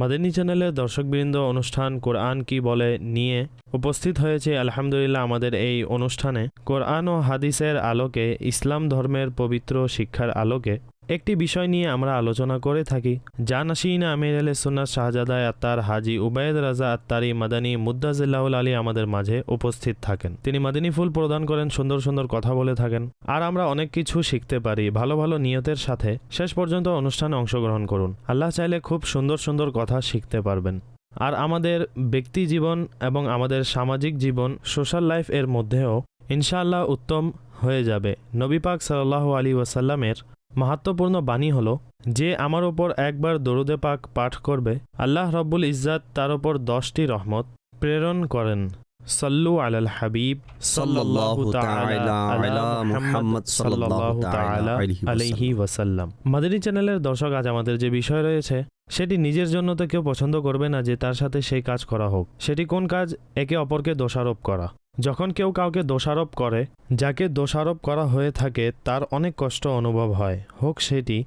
মাদানী চ্যানেলের দর্শকবৃন্দ অনুষ্ঠান কোরআন কি বলে নিয়ে উপস্থিত হয়েছে, আলহামদুলিল্লাহ আমাদের এই অনুষ্ঠানে। কোরআন ও হাদিসের আলোকে, ইসলাম ধর্মের পবিত্র শিক্ষার আলোকে একটি বিষয় নিয়ে আমরা আলোচনা করে থাকি জানাসিন আমির আল সুন্নাত শাহজাদা আত্মার হাজি উবায়দ রাজা আত্তারি মাদানী মুদাজিল্লাহুল আলী আমাদের মাঝে উপস্থিত থাকেন। তিনি মাদানী ফুল প্রদান করেন, সুন্দর সুন্দর কথা বলে থাকেন। আর আমরা অনেক কিছু শিখতে পারি, ভালো ভালো নিয়তের সাথে শেষ পর্যন্ত অনুষ্ঠানে অংশগ্রহণ করুন। আল্লাহ চাইলে খুব সুন্দর সুন্দর কথা শিখতে পারবেন। আর আমাদের ব্যক্তি জীবন এবং আমাদের সামাজিক জীবন, সোশ্যাল লাইফ এর মধ্যেও ইনশাআল্লাহ উত্তম হয়ে যাবে। নবী পাক সাল্লাহ আলী ওয়াসাল্লামের মাহাত্মপূর্ণ বাণী হলো যে আমার ওপর একবার দরুদে পাক পাঠ করবে আল্লাহ রব্বুল ইজ্জাত তার ওপর দশটি রহমত প্রেরণ করেন। সাল্লু আলাল হাবিব আলাইহি ওয়াসাল্লাম। মাদানী চ্যানেলের দর্শক আজ আমাদের যে বিষয় রয়েছে সেটি নিজের জন্য তো কেউ পছন্দ করবে না যে তার সাথে সেই কাজ করা হোক। সেটি কোন কাজ? একে অপরকে দোষারোপ করা। যখন কেউ কাউকে দোষারোপ করে, যাকে দোষারোপ করা হয়ে থাকে, তার অনেক কষ্ট অনুভব হয়। হোক সেটি,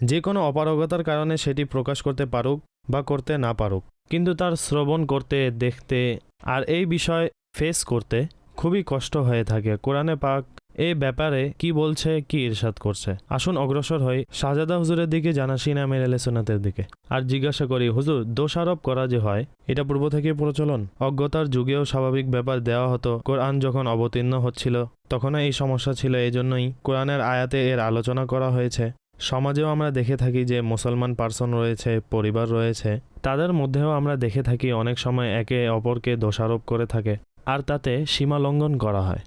যে কোনো অপারগতার কারণে সেটি প্রকাশ করতে পারুক বা করতে না পারুক। কিন্তু তার শ্রবণ করতে, দেখতে আর এই বিষয় ফেস করতে খুবই কষ্ট হয়ে থাকে। কোরআনে পাক এই ব্যাপারে কি বলছে, কি ইরশাদ করছে? আসুন অগ্রসর হই শাহজাদা হুজুরের দিকে জানাসি নামের এলেসোনাতের দিকে। আর জিজ্ঞাসা করি, হুজুর, দোষারোপ করা যে হয়, এটা পূর্ব থেকে প্রচলন? অজ্ঞতার যুগেও স্বাভাবিক ব্যাপার দেওয়া হতো, কোরআন যখন অবতীর্ণ হচ্ছিল, তখনও এই সমস্যা ছিল এই জন্যই কোরআনের আয়াতে এর আলোচনা করা হয়েছে। সমাজেও আমরা দেখে থাকি যে মুসলমান পার্সন রয়েছে, পরিবার রয়েছে, তাদের মধ্যেও আমরা দেখে থাকি অনেক সময় একে অপরকে দোষারোপ করে থাকে, আর তাতে সীমা লঙ্ঘন করা হয়।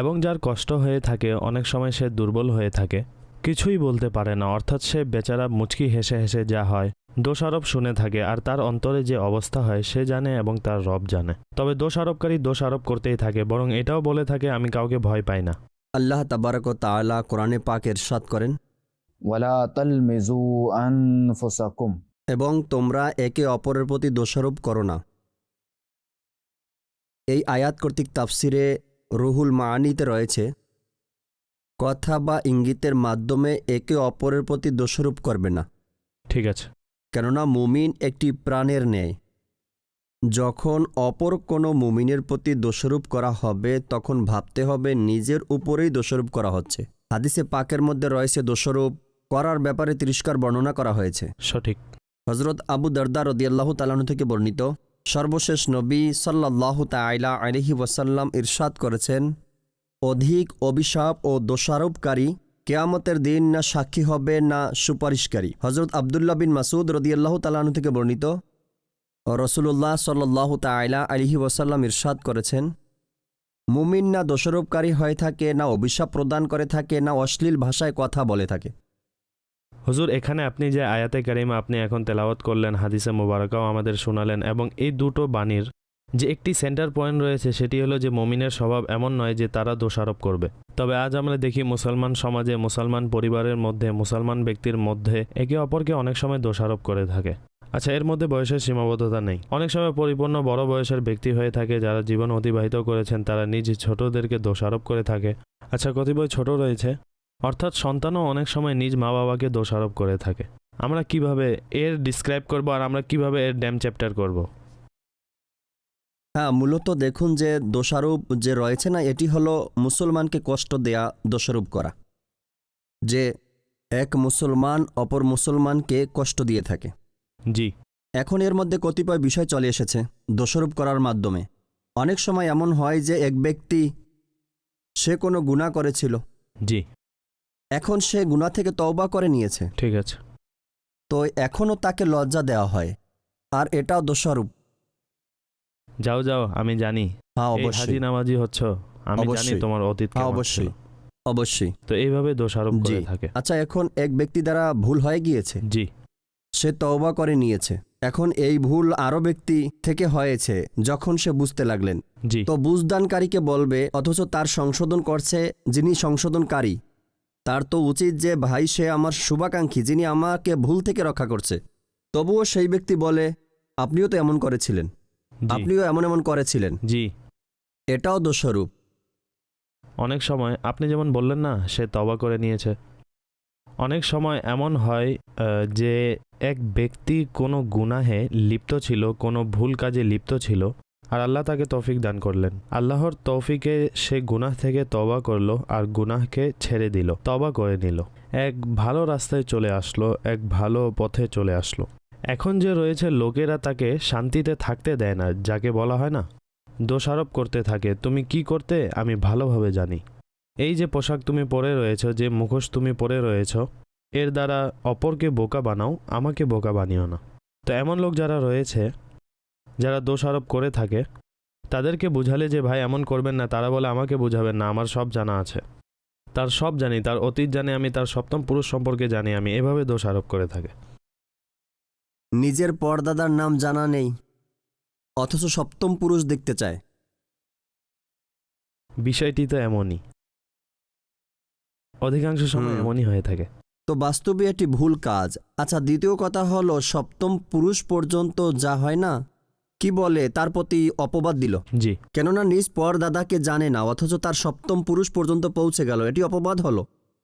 এবং যার কষ্ট হয়ে থাকে অনেক সময় সে দুর্বল হয়ে থাকে। কিছুই বলতে পারে না অর্থাৎ সে বেচারা মুচকি হেসে হেসে যা হয় দোষারোপ শুনে থাকে আর তার অন্তরে যে অবস্থা হয় সে জানে এবং তার রব জানে। তবে দোষারোপকারী দোষারোপ করতেই থাকে বরং এটাও বলে থাকে আমি কাউকে ভয় পাই না। আল্লাহ তাবারক তালা কোরআনে পাক এরশাদ করেন এবং তোমরা একে অপরের প্রতি দোষারোপ করো না। এই আয়াত কর্তৃক তাফসিরে রুহুল মাআনিতে রয়েছে কথা বা ইঙ্গিতের মাধ্যমে একে অপরের প্রতি দোষারোপ করবে না। ঠিক আছে। কেননা মুমিন একটি প্রাণের ন্যায়। যখন অপর কোনো মুমিনের প্রতি দোষারোপ করা হবে তখন ভাবতে হবে নিজের উপরেই দোষারোপ করা হচ্ছে। হাদিসে পাকের মধ্যে রয়েছে দোষারোপ করার ব্যাপারে তিরস্কার বর্ণনা করা হয়েছে। সঠিক। হজরত আবু দর্দা রদিয়াল্লাহ তালানু থেকে বর্ণিত সর্বশেষ নবী সাল্লাহ তাইলা আলহি ওয়াসাল্লাম ইরশাদ করেছেন, অধিক অভিশাপ ও দোষারোপকারী কেয়ামতের দিন না সাক্ষী হবে না সুপারিশকারী। হজরত আবদুল্লাহ বিন মাসুদ রদিয়াল্লাহ তালানু থেকে বর্ণিত রসুল্লাহ সাল্লাহ তাইলা আলহি ওয়াসাল্লাম ইরশাদ করেছেন, মুমিন না দোষারোপকারী হয়ে থাকে, না অভিশাপ প্রদান করে থাকে, না অশ্লীল ভাষায় কথা বলে থাকে। হুজুর, এখানে আপনি যে আয়াতে কারিমা আপনি এখন তেলাওয়াত করলেন, হাদিসে মোবারকাও আমাদের শোনালেন এবং এই দুটো বাণীর যে একটি সেন্টার পয়েন্ট রয়েছে, সেটি হলো যে মমিনের স্বভাব এমন নয় যে তারা দোষারোপ করবে। তবে আজ আমরা দেখি মুসলমান সমাজে, মুসলমান পরিবারের মধ্যে, মুসলমান ব্যক্তির মধ্যে একে অপরকে অনেক সময় দোষারোপ করে থাকে। আচ্ছা এর মধ্যে বয়সের সীমাবদ্ধতা নেই। অনেক সময় পরিপূর্ণ বড় বয়সের ব্যক্তি হয়ে থাকে, যারা জীবন অতিবাহিত করেছেন, তারা নিজ ছোটদেরকে দোষারোপ করে থাকে। আচ্ছা কতিপয় ছোট রয়েছে অর্থাৎ সন্তানও অনেক সময় নিজ মা বাবাকে দোষারোপ করে থাকে। আমরা কীভাবে এর ডিসক্রাইব করব আর আমরা কীভাবে এর ড্যাম চ্যাপ্টার করব? হ্যাঁ মূলত দেখুন যে দোষারোপ যে রয়েছে না এটি হলো মুসলমানকে কষ্ট দেয়া দোষারোপ করা। যে এক মুসলমান অপর মুসলমানকে কষ্ট দিয়ে থাকে। জি। এখন এর মধ্যে কতিপয় বিষয় চলে এসেছে দোষারোপ করার মাধ্যমে। অনেক সময় এমন হয় যে এক ব্যক্তি সে কোনো গুণা করেছিল। জি। এখন সে গুণা থেকে তওবা করে নিয়েছে। ঠিক আছে। তো এখনও তাকে লজ্জা দেওয়া হয়। আর এটাও দোষারূপ। যাও যাও আমি জানি। হ্যাঁ হাজি অবশ্যই। নামাজি হচ্ছ আমি জানি অবশ্যই। তোমার অতীত হ্যাঁ কেমন অবশ্যই। ছিল। অবশ্যই। তো এইভাবে দোষারোপ করে থাকে। আচ্ছা এখন এক ব্যক্তি দ্বারা ভুল হয়ে গিয়েছে? জি। সে তওবা করে নিয়েছে। এখন এই ভুল আরও ব্যক্তি থেকে হয়েছে যখন সে বুঝতে লাগলেন। জি। তো বুঝদানকারীকে বলবে অথচ তার সংশোধন করছে যিনি সংশোধনকারী। তার তো উচিত যে ভাই সে আমার শুভাকাঙ্ক্ষী যিনি আমাকে ভুল থেকে রক্ষা করছে। তবুও সেই ব্যক্তি বলে আপনিও তো এমন করেছিলেন। আপনিও এমন এমন করেছিলেন। জি। এটাও দোষরূপ অনেক সময় আপনি যেমন বললেন না সে তবা করে নিয়েছে। অনেক সময় এমন হয় যে এক ব্যক্তি কোনো গুনাহে লিপ্ত ছিল কোনো ভুল কাজে লিপ্ত ছিল আর আল্লাহ তাকে তৌফিক দান করলেন। আল্লাহর তৌফিকে সে গুনাহ থেকে তবা করল আর গুনাহকে ছেড়ে দিল তবা করে নিল। এক ভালো রাস্তায় চলে আসলো, এক ভালো পথে চলে আসলো। এখন যে রয়েছে লোকেরা তাকে শান্তিতে থাকতে দেয় না, যাকে বলা হয় না, দোষারোপ করতে থাকে, তুমি কি করতে, আমি ভালোভাবে জানি। এই যে পোশাক তুমি পরে রয়েছো, যে মুখোশ তুমি পরে রয়েছ, এর দ্বারা অপরকে বোকা বানাও, আমাকে বোকা বানিও না। তো এমন লোক যারা রয়েছে যারা দোষারোপ করে থাকে তাদেরকে বুঝালে যে ভাই এমন করবেন না তারা বলে আমাকে বুঝাবেন না আমার সব জানা আছে। তার সব জানি তার অতীত জানি আমি তার সপ্তম পুরুষ সম্পর্কে জানি আমি এভাবে দোষারোপ করে থাকে। নিজের পরদাদার নাম জানা নেই অথচ সপ্তম পুরুষ দেখতে চায়। বিষয়টি তো এমনই। অধিকাংশ সময় এমনই হয়ে থাকে। তো বাস্তবে একটি ভুল কাজ। আচ্ছা দ্বিতীয় কথা হলো সপ্তম পুরুষ পর্যন্ত যা হয় না কি বলে তার প্রতি অপবাদ দিল। জি। কেননা নিজ পর দাদাকে জানে না অথচ তার সপ্তম পুরুষ পর্যন্ত পৌঁছে গেল এটি অপবাদ হলো।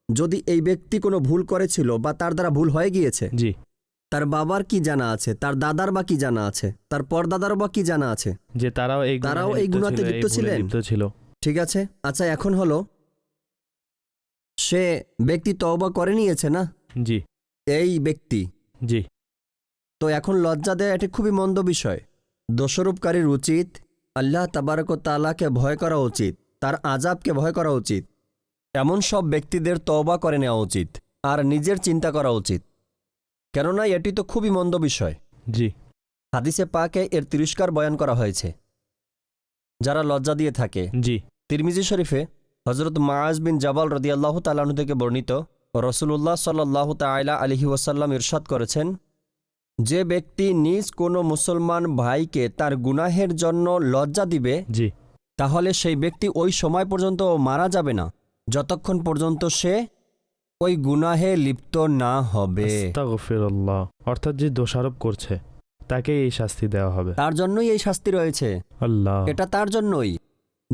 যদি এই ব্যক্তি কোনো ভুল করেছিল বা তার দ্বারা ভুল হয়ে গিয়েছে জি। তার বাবার কি জানা আছে? তার দাদার বা কি জানা আছে? তার পরদাদার বা কি জানা আছে? যে তারাও এই তারাও এই গুনাতে লিপ্ত ছিলেন? ছিল। ঠিক আছে? আচ্ছা এখন হলো সে ব্যক্তি তওবা করে নিয়েছে না? জি। এই ব্যক্তি। জি। তো এখন লজ্জা দেয় এটি খুবই মন্দ বিষয়। দোষরূপকারীর উচিত আল্লাহ তাবারক তালাকে ভয় করা উচিত তার আজাবকে ভয় করা উচিত। এমন সব ব্যক্তিদের তওবা করে নেওয়া উচিত আর নিজের চিন্তা করা উচিত। কেননা এটি তো খুবই মন্দ বিষয়। জি। হাদিসে পাকে এর তিরস্কার বয়ান করা হয়েছে। যারা লজ্জা দিয়ে থাকে। জি। তিরমিজি শরীফে হজরত মায়াজ বিন জাবাল রদিয়াল্লাহ তালাহু থেকে বর্ণিত রসুল্লাহ সাল্লাহ তাইলা আলহি ওয়াসাল্লাম ইরশাদ করেছেন যে ব্যক্তি নিজ কোনো মুসলমান ভাইকে তার গুনাহের জন্য লজ্জা দিবে জি। তাহলে সেই ব্যক্তি ওই সময় পর্যন্ত মারা যাবে না। যতক্ষণ পর্যন্ত সে ওই গুনাহে লিপ্ত না হবে। আস্তাগফিরুল্লাহ। অর্থাৎ যে দোষারোপ করছে তাকে এই শাস্তি দেওয়া হবে। তার জন্যই এই শাস্তি রয়েছে। আল্লাহ। এটা তার জন্যই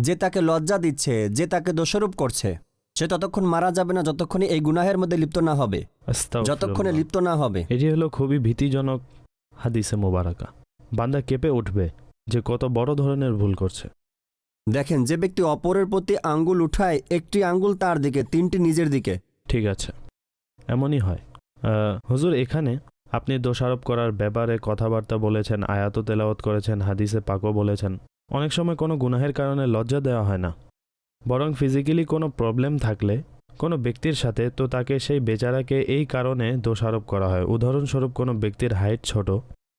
যে তাকে লজ্জা দিচ্ছে যে তাকে দোষারোপ করছে। সে ততক্ষণ মারা যাবে না যতক্ষণে এই গুনাহের মধ্যে লিপ্ত না হবে। আস্তাগফিরুল্লাহ। যতক্ষণে লিপ্ত না হবে। এটি হলো খুবই ভীতিজনক হাদিসে মোবারকা। বান্দা কেঁপে উঠবে যে কত বড় ধরনের ভুল করছে। দেখেন যে ব্যক্তি অপরের প্রতি আঙ্গুল উঠায় একটি আঙ্গুল তার দিকে তিনটি নিজের দিকে। ঠিক আছে এমনই হয়। আহ, হুজুর এখানে আপনি দোষারোপ করার ব্যাপারে কথাবার্তা বলেছেন আয়াত তেলাওয়াত করেছেন হাদিসে পাকও বলেছেন। অনেক সময় কোনো গুনাহের কারণে লজ্জা দেওয়া হয় না। বরং ফিজিক্যালি কোনো প্রবলেম থাকলে কোনো ব্যক্তির সাথে তো তাকে সেই বেচারাকে এই কারণে দোষারোপ করা হয়। উদাহরণস্বরূপ কোনো ব্যক্তির হাইট ছোট,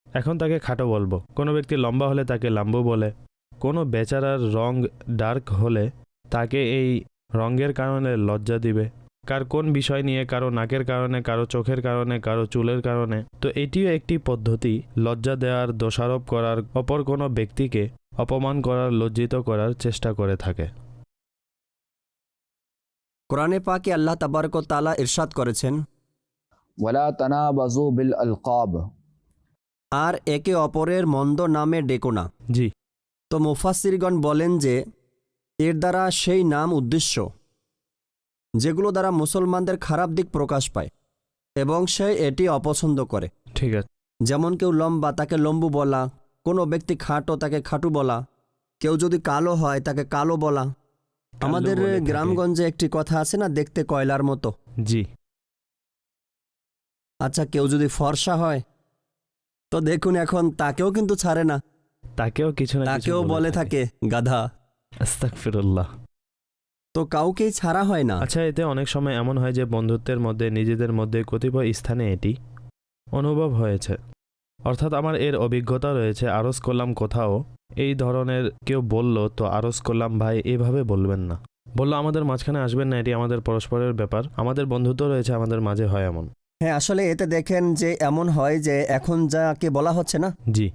এখন তাকে খাটো বলব। কোনো ব্যক্তি লম্বা হলে তাকে লাম্বু বলে। কোনো বেচারার রং ডার্ক হলে তাকে এই রঙের কারণে লজ্জা দিবে। কার কোন বিষয় নিয়ে, কারও নাকের কারণে, কারও চোখের কারণে, কারও চুলের কারণে। তো এটিও একটি পদ্ধতি, লজ্জা দেওয়ার, দোষারোপ করার। অপর কোনো ব্যক্তিকে অপমান করার, লজ্জিত করার চেষ্টা করে থাকে। কোরআনে পাকে আল্লাহ তাবারক তালা ইরশাদ করেছেন ওয়ালা তানা বিল আলকাব আর একে অপরের মন্দ নামে ডেকো না। জি। তো মুফাসিরগণ বলেন যে এর দ্বারা সেই নাম উদ্দেশ্য যেগুলো দ্বারা মুসলমানদের খারাপ দিক প্রকাশ পায় এবং সে এটি অপছন্দ করে। ঠিক আছে। যেমন কেউ লম্বা তাকে লম্বু বলা কোনো ব্যক্তি খাটো তাকে খাটু বলা কেউ যদি কালো হয় তাকে কালো বলা আমাদের গ্রামগঞ্জে একটি কথা আছে না দেখতে কয়লার মতো? জি। আচ্ছা কেউ যদি ফর্সা হয় তো দেখুন এখন তাকেও কিন্তু ছাড়ে না। তাকেও কিছু না তাকেও বলে থাকে। গাধা। আস্তাগফিরুল্লাহ। তো কাউকেই ছাড়া হয় না। আচ্ছা এতে অনেক সময় এমন হয় যে বন্ধুত্বের মধ্যে নিজেদের মধ্যে কতিপয় স্থানে এটি অনুভব হয়েছে। অর্থাৎ আমার এর অভিজ্ঞতা রয়েছে আরজ করলাম কোথাও। এই ধরনের কেউ বলল তো আরজ করলাম ভাই এভাবে বলবেন না। বলল আমাদের মাঝখানে আসবেন না এটি আমাদের পরস্পরের ব্যাপার। আমাদের বন্ধুত্ব রয়েছে আমাদের মাঝে হয় এমন। হ্যাঁ আসলে এতে দেখেন যে এমন হয় যে এখন যাকে বলা হচ্ছে না? জি।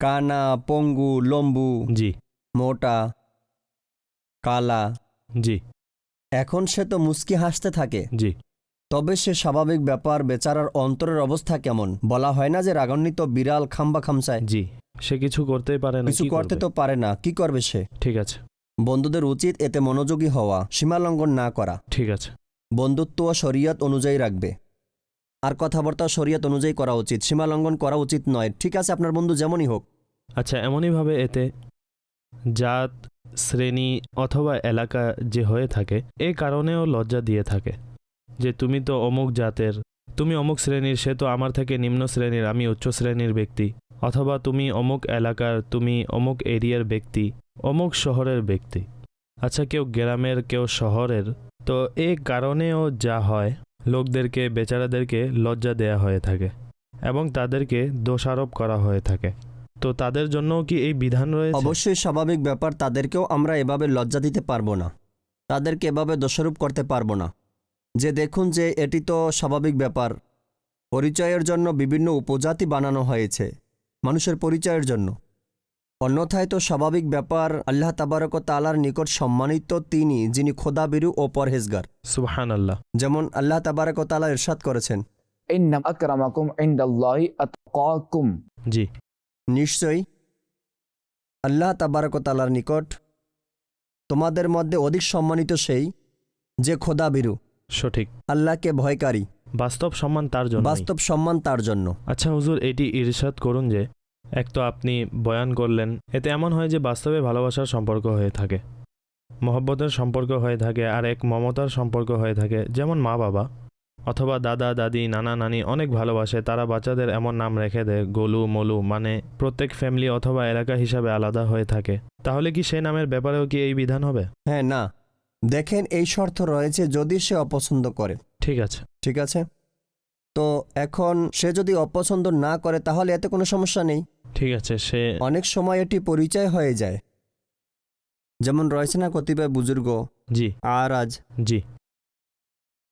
কানা পঙ্গু লম্বু জি। মোটা কালা। জি। এখন সে তো মুস্কি হাসতে থাকে। জি। তবে সে স্বাভাবিক ব্যাপার বেচারার অন্তরের অবস্থা কেমন? বলা হয় না যে রাগান্বিত বিড়াল খাম্বা খামচায়। জি। সে কিছু করতেই পারে না কিছু কি করতে করবে? তো পারে না কি করবে সে? ঠিক আছে। বন্ধুদের উচিত এতে মনোযোগী হওয়া সীমালঙ্ঘন না করা। ঠিক আছে। বন্ধুত্ব শরিয়ত অনুযায়ী রাখবে। আর কথাবার্তা শরিয়ত অনুযায়ী করা উচিত সীমালঙ্ঘন করা উচিত নয়। ঠিক আছে আপনার বন্ধু যেমনই হোক। আচ্ছা এমনইভাবে এতে জাত শ্রেণি অথবা এলাকা যে হয়ে থাকে এই কারণেও লজ্জা দিয়ে থাকে যে তুমি তো অমুক জাতের তুমি অমুক শ্রেণির সে তো আমার থেকে নিম্ন শ্রেণির আমি উচ্চ শ্রেণির ব্যক্তি। অথবা তুমি অমুক এলাকার, তুমি অমুক এরিয়ার ব্যক্তি, অমুক শহরের ব্যক্তি। আচ্ছা কেউ গ্রামের, কেউ শহরের, তো এ কারণেও যা হয়, লোকদেরকে, বেচারাদেরকে লজ্জা দেয়া হয়ে থাকে এবং তাদেরকে দোষারোপ করা হয়ে থাকে। তো তাদের জন্যও কি এই বিধান রয়েছে? অবশ্যই স্বাভাবিক ব্যাপার, তাদেরকেও আমরা এভাবে লজ্জা দিতে পারব না। তাদেরকে এভাবে দোষারোপ করতে পারব না। যে দেখুন যে এটি তো স্বাভাবিক ব্যাপার। পরিচয়ের জন্য বিভিন্ন উপজাতি বানানো হয়েছে। মানুষের পরিচয়ের জন্য। অন্যথায় তো স্বাভাবিক ব্যাপার আল্লাহ তাবারক তালার নিকট সম্মানিত তিনি যিনি খোদাবিরু ও পরহেজগার। সুহান আল্লাহ যেমন আল্লাহ তাবারক তালা ইরশাদ করেছেন। জি। নিশ্চয়ই আল্লাহ তাবারক তালার নিকট তোমাদের মধ্যে অধিক সম্মানিত সেই যে খোদাবিরু। সঠিক। আল্লাহকে ভয়কারী। বাস্তব সম্মান তার জন্য বাস্তব সম্মান তার জন্য। আচ্ছা হুজুর এটি ইরশাদ করুন যে এক তো আপনি বয়ান করলেন এতে এমন হয় যে বাস্তবে ভালোবাসার সম্পর্ক হয়ে থাকে মহব্বতের সম্পর্ক হয়ে থাকে আর এক মমতার সম্পর্ক হয়ে থাকে যেমন মা বাবা অথবা দাদা দাদি নানা নানি অনেক ভালোবাসে তারা বাচ্চাদের এমন নাম রেখে দেয় গোলু মলু মানে প্রত্যেক ফ্যামিলি অথবা এলাকা হিসাবে আলাদা হয়ে থাকে। তাহলে কি সে নামের ব্যাপারেও কি এই বিধান হবে? হ্যাঁ না। দেখেন এই শর্ত রয়েছে যদি সে অপছন্দ করে। ঠিক আছে। ঠিক আছে? তো এখন সে যদি অপছন্দ না করে তাহলে এতে কোনো সমস্যা নেই। ঠিক আছে সে অনেক সময় এটি পরিচয় হয়ে যায়। যেমন রয়েছে না কতিপয় বুজুর্গ জি। আর আজ। জি।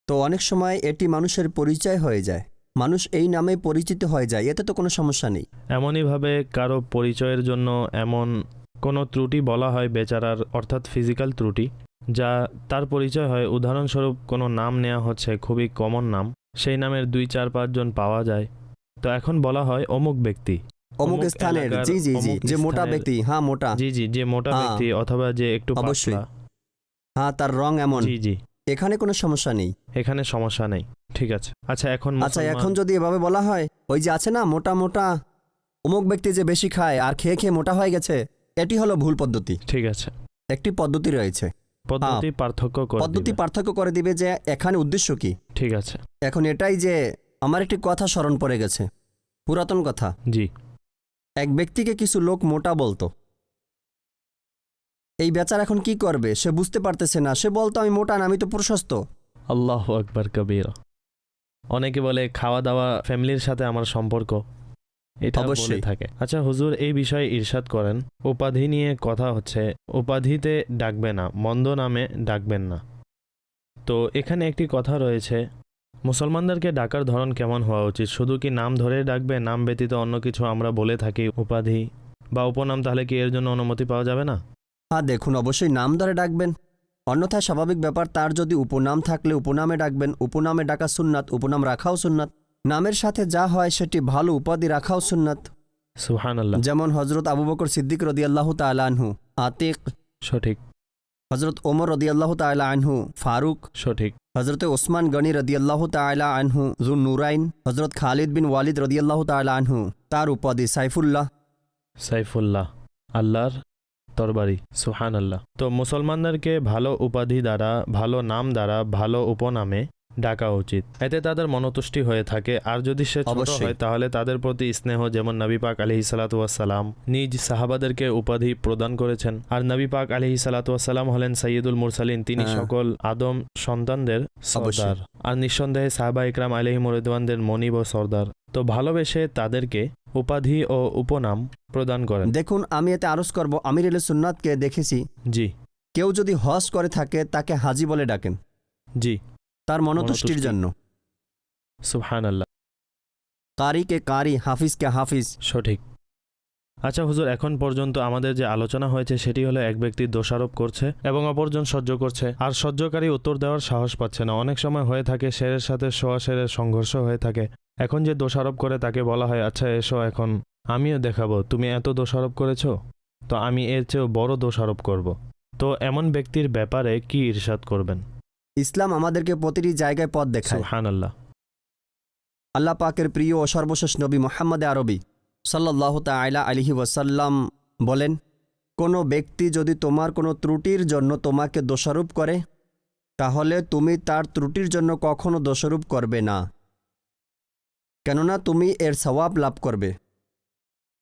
তো অনেক সময় এটি মানুষের পরিচয় হয়ে যায়। মানুষ এই নামে পরিচিত হয়ে যায় এতে তো কোনো সমস্যা নেই। এমনইভাবে কারও পরিচয়ের জন্য এমন কোনো ত্রুটি বলা হয় বেচারার অর্থাৎ ফিজিক্যাল ত্রুটি? যা তার পরিচয় হয়। উদাহরণস্বরূপ কোনো নাম নেওয়া হচ্ছে খুবই কমন নাম। সেই নামের দুই চার পাঁচজন পাওয়া যায়। তো এখন বলা হয় অমুক ব্যক্তি। অমুক স্থানের জি জি জি যে মোটা ব্যক্তি হ্যাঁ মোটা। জি জি যে মোটা হ্যাঁ। ব্যক্তি অথবা যে একটু অবশ্যই। হ্যাঁ তার রং এমন। জি জি। এখানে কোনো সমস্যা নেই। এখানে সমস্যা নেই। ঠিক আছে। আচ্ছা এখন আচ্ছা এখন যদি এভাবে বলা হয় ওই যে আছে না মোটা মোটা অমুক ব্যক্তি যে বেশি খায় আর খেয়ে খেয়ে মোটা হয়ে গেছে এটি হলো ভুল পদ্ধতি। ঠিক আছে। একটি পদ্ধতি রয়েছে। পদ্ধতি পার্থক্য করে পদ্ধতি পার্থক্য করে দিবে যে এখানে উদ্দেশ্য কি? ঠিক আছে। এখন এটাই যে আমার একটি কথা স্মরণ পড়ে গেছে পুরাতন কথা। জি। এক ব্যক্তিকে কিছু লোক মোটা বলতো। এই বেচার এখন কি করবে? সে বুঝতে পারতেছে না। সে বলতো আমি মোটা না আমি তো প্রশস্ত। আল্লাহ আকবার কবির। অনেকে বলে খাওয়া দাওয়া ফ্যামিলির সাথে আমার সম্পর্ক। এটা বলে অবশ্যই। থাকে। আচ্ছা হুজুর এই বিষয়ে ইরশাদ করেন। উপাধি নিয়ে কথা হচ্ছে উপাধিতে ডাকবে না মন্দ নামে ডাকবেন না। তো এখানে একটি কথা রয়েছে মুসলমানদেরকে ডাকার ধরন কেমন হওয়া উচিত? শুধু কি নাম ধরে ডাকবে নাম ব্যতীত অন্য কিছু আমরা বলে থাকি উপাধি? বা উপনাম তাহলে কি এর জন্য অনুমতি পাওয়া যাবে না? হ্যাঁ দেখুন অবশ্যই নাম ধরে ডাকবেন। অন্যথায় স্বাভাবিক ব্যাপার তার যদি উপনাম থাকলে উপনামে ডাকবেন উপনামে ডাকা সুন্নাত উপনাম রাখাও সুন্নাত। নামের সাথে যা হয় সেটি ভালো উপাধি রাখাও সুন্নাত। সুহান আল্লাহ যেমন হজরত আবু বকর সিদ্দিক রদিয়াল্লাহ তালা আনহু আতিক। সঠিক। হজরত ওমর রদিয়াল্লাহ তালা আনহু ফারুক। সঠিক। হজরত ওসমান গনি রদিয়াল্লাহ তালা আনহু জুন নুরাইন হজরত খালিদ বিন ওয়ালিদ রদিয়াল্লাহ তালা আনহু তার উপাধি সাইফুল্লাহ। সাইফুল্লাহ আল্লাহর তরবারি সুহান আল্লাহ তো মুসলমানদেরকে ভালো উপাধি দ্বারা ভালো নাম দ্বারা ভালো উপনামে ডাকা উচিত। এতে তাদের মনতুষ্টি হয়ে থাকে। আর যদি সে ছোট হয় তাহলে তাদের প্রতি স্নেহ যেমন নবী পাক আলহি সালাতাম নিজ সাহাবাদেরকে উপাধি প্রদান করেছেন। আর নবী পাক আলহি সালাতাম হলেন সৈয়দুল মুরসালিন। তিনি হ্যাঁ। সকল আদম সন্তানদের সর্দার। আর নিঃসন্দেহে সাহাবা ইকরাম আলহি মুরদানদের মনিব ও সর্দার। তো ভালোবেসে তাদেরকে উপাধি ও উপনাম প্রদান করেন। দেখুন আমি এতে আরজ করব আমির সুন্নাতকে দেখেছি। জি। কেউ যদি হজ করে থাকে তাকে হাজি বলে ডাকেন। জি। তার মনতুষ্টির জন্য। সুবহান আল্লাহ কারিকে কারি হাফিজকে হাফিজ। সঠিক। আচ্ছা হুজুর এখন পর্যন্ত আমাদের যে আলোচনা হয়েছে সেটি হলো এক ব্যক্তি দোষারোপ করছে এবং অপরজন সহ্য করছে। আর সহ্যকারী উত্তর দেওয়ার সাহস পাচ্ছে না। অনেক সময় হয়ে থাকে শেরের সাথে সোয়া শেরের সংঘর্ষ হয়ে থাকে। এখন যে দোষারোপ করে তাকে বলা হয় আচ্ছা এসো এখন আমিও দেখাবো তুমি এত দোষারোপ করেছ? তো আমি এর চেয়েও বড় দোষারোপ করব। তো এমন ব্যক্তির ব্যাপারে কি ইরশাদ করবেন? ইসলাম আমাদেরকে প্রতিটি জায়গায় পথ দেখায়। আল্লাহ আল্লাহ পাকের প্রিয় ও সর্বশেষ নবী মোহাম্মদ আরবি সাল্লাহ তাইলা আলিহি ওয়াসাল্লাম বলেন কোনো ব্যক্তি যদি তোমার কোনো ত্রুটির জন্য তোমাকে দোষারোপ করে তাহলে তুমি তার ত্রুটির জন্য কখনো দোষারোপ করবে না। কেননা তুমি এর সওয়াব লাভ করবে।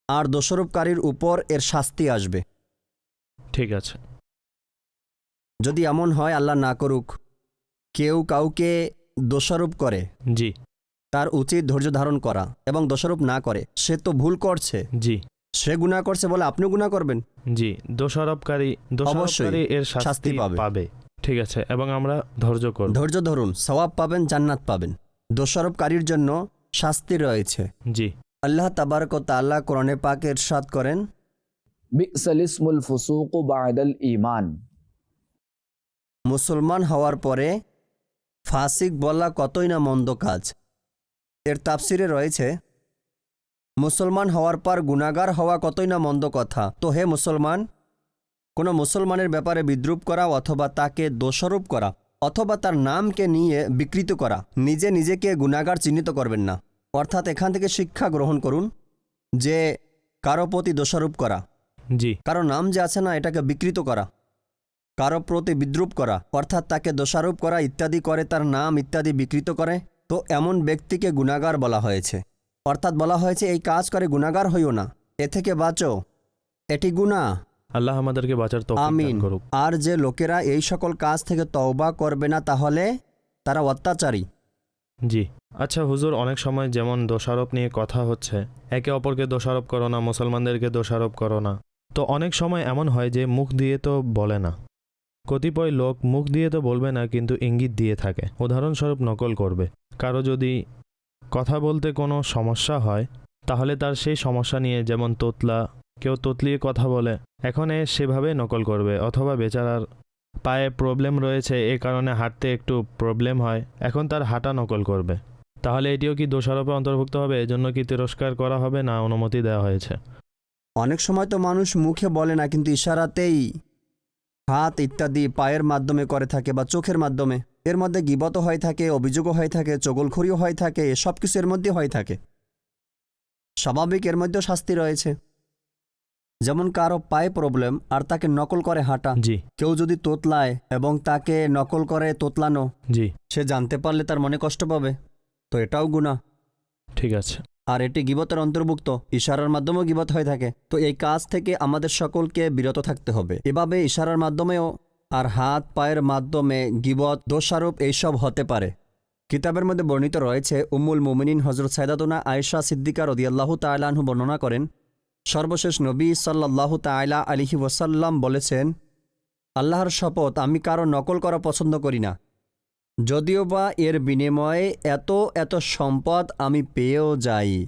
আর দোষারোপকারীর উপর এর শাস্তি আসবে। ঠিক আছে। যদি এমন হয় আল্লাহ না করুক। কেউ কাউকে দোষারোপ করে। জি। তার উচিত ধৈর্য ধারণ করা এবং দোষারোপ না করে। সে তো ভুল করছে। জি। সে গুণা করছে বলে আপনিও গুণা করবেন। জি দোষারোপকারী দোষারোপকারী এর শাস্তি পাবে। পাবে। ঠিক আছে এবং আমরা ধৈর্য করব। ধৈর্য ধরুন সওয়াব পাবেন জান্নাত পাবেন। দোষারোপকারীর জন্য শাস্তি রয়েছে। জি। আল্লাহ তাবারক তাল্লাহ কোরআনে এর ইরশাদ করেন বিসল ইসমুল ফুসুকু বাদাল ঈমান। মুসলমান হওয়ার পরে ফাসিক বলা কতই না মন্দ কাজ। এর তাফসিরে রয়েছে মুসলমান হওয়ার পর গুণাগার হওয়া কতই না মন্দ কথা। তো হে মুসলমান কোনো মুসলমানের ব্যাপারে বিদ্রুপ করা অথবা তাকে দোষারোপ করা অথবা তার নামকে নিয়ে বিকৃত করা নিজে নিজেকে গুণাগার চিহ্নিত করবেন না। অর্থাৎ এখান থেকে শিক্ষা গ্রহণ করুন যে কারও প্রতি দোষারোপ করা। জি। কারও নাম যে আছে না এটাকে বিকৃত করা। কারও প্রতি বিদ্রুপ করা অর্থাৎ তাকে দোষারোপ করা ইত্যাদি করে তার নাম ইত্যাদি বিকৃত করে তো এমন ব্যক্তিকে গুণাগার বলা হয়েছে। অর্থাৎ বলা হয়েছে এই কাজ করে গুণাগার হইও না। এ থেকে বাঁচো। এটি গুণা। আল্লাহ আমাদেরকে বাঁচার আমিন। আর যে লোকেরা এই সকল কাজ থেকে তওবা করবে না তাহলে তারা অত্যাচারী। জি। আচ্ছা হুজুর অনেক সময় যেমন দোষারোপ নিয়ে কথা হচ্ছে একে অপরকে দোষারোপ করো না মুসলমানদেরকে দোষারোপ করো না। তো অনেক সময় এমন হয় যে মুখ দিয়ে তো বলে না। কতিপয় লোক মুখ দিয়ে তো বলবে না, কিন্তু ইঙ্গিত দিয়ে থাকে। উদাহরণস্বরূপ নকল করবে। কারও যদি কথা বলতে কোনো সমস্যা হয়, তাহলে তার সেই সমস্যা নিয়ে যেমন তোতলা, কেউ তোতলিয়ে কথা বলে, এখন এ সেভাবে নকল করবে। অথবা বেচারার পায়ে প্রবলেম রয়েছে, এ কারণে হাঁটতে একটু প্রবলেম হয়, এখন তার হাঁটা নকল করবে। তাহলে এটিও কি দোষারোপে অন্তর্ভুক্ত হবে? এজন্য কি তিরস্কার করা হবে না অনুমতি দেওয়া হয়েছে? অনেক সময় তো মানুষ মুখে বলে না, কিন্তু ইশারাতেই হাত ইত্যাদি পায়ের মাধ্যমে করে থাকে বা চোখের মাধ্যমে। এর মধ্যে গিবত হয়ে থাকে অভিযোগও হয়ে থাকে চগলখড়িও হয়ে থাকে সব কিছু এর মধ্যে হয়ে থাকে। স্বাভাবিক এর মধ্যেও শাস্তি রয়েছে। যেমন কারও পায়ে প্রবলেম আর তাকে নকল করে হাঁটা। জি। কেউ যদি তোতলায় এবং তাকে নকল করে তোতলানো জি। সে জানতে পারলে তার মনে কষ্ট পাবে। তো এটাও গুণা ঠিক আছে। আর এটি গিবতের অন্তর্ভুক্ত, ইশারার মাধ্যমেও গিবত হয়ে থাকে। তো এই কাজ থেকে আমাদের সকলকে বিরত থাকতে হবে। এভাবে ইশারার মাধ্যমেও আর হাত, পায়ের মাধ্যমে গিবত, দোষারোপ এইসব হতে পারে। কিতাবের মধ্যে বর্ণিত রয়েছে, উম্মুল মুমিনিন হজরত সাইদাতুনা আয়েশা সিদ্দিকা রদিয়াল্লাহু তাইলাহু বর্ণনা করেন, সর্বশেষ নবী সাল্লাল্লাহু তাইলা আলিহি ওয়াসাল্লাম বলেছেন, আল্লাহর শপথ আমি কারও নকল করা পছন্দ করি না। যদিও বা এর বিনিময়ে এত এত সম্পদ আমি পেয়েও যাই।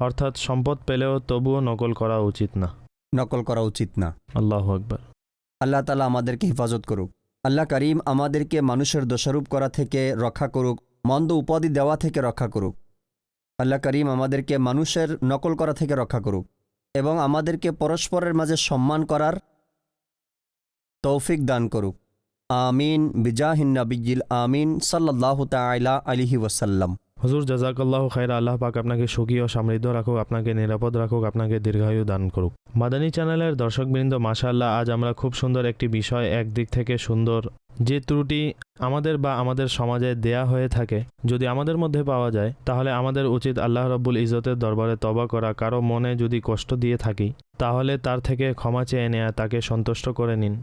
অর্থাৎ সম্পদ পেলেও তবুও নকল করা উচিত না। নকল করা উচিত না। আল্লাহ আকবার। আল্লাহ তালা আমাদেরকে হেফাজত করুক। আল্লাহ করিম আমাদেরকে মানুষের দোষারোপ করা থেকে রক্ষা করুক মন্দ উপাধি দেওয়া থেকে রক্ষা করুক। আল্লাহ করিম আমাদেরকে মানুষের নকল করা থেকে রক্ষা করুক এবং আমাদেরকে পরস্পরের মাঝে সম্মান করার তৌফিক দান করুক। আমিন বিজাহিন নবিজিল আমিন সাল্লাহ তাইলা আলিহি ওয়াসাল্লাম। হুজুর জাজাকাল্লাহ খাইরা আল্লাহ পাক আপনাকে সুখী ও সমৃদ্ধ রাখুক, আপনাকে নিরাপদ রাখুক, আপনাকে দীর্ঘায়ু দান করুক। মাদানী চ্যানেলের দর্শকবৃন্দ মাশাল্লাহ আজ আমরা খুব সুন্দর একটি বিষয় একদিক থেকে সুন্দর। যে ত্রুটি আমাদের বা আমাদের সমাজে দেয়া হয়ে থাকে, যদি আমাদের মধ্যে পাওয়া যায়, তাহলে আমাদের উচিত আল্লাহ রব্বুল ইজতের দরবারে তবা করা। কারও মনে যদি কষ্ট দিয়ে থাকি, তাহলে তার থেকে ক্ষমা চেয়ে নেয়া, তাকে সন্তুষ্ট করে নিন।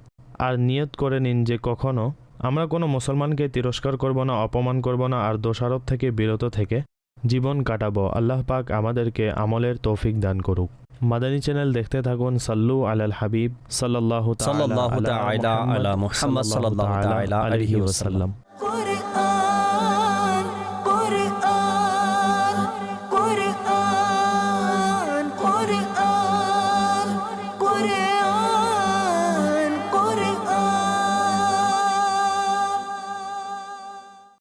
আর নিয়ত করে নিন যে কখনো আমরা কোনো মুসলমানকে তিরস্কার করব না অপমান করব না আর দোষারোপ থেকে বিরত থেকে জীবন কাটাবো। আল্লাহ পাক আমাদেরকে আমলের তৌফিক দান করুক। মাদানী চ্যানেল দেখতে থাকুন সাল্লু আলাল হাবিব সাল্লাহ সাল্লাহ আলা মুহাম্মদ সাল্লাহ তাআলা আলাইহি ওয়াসাল্লাম।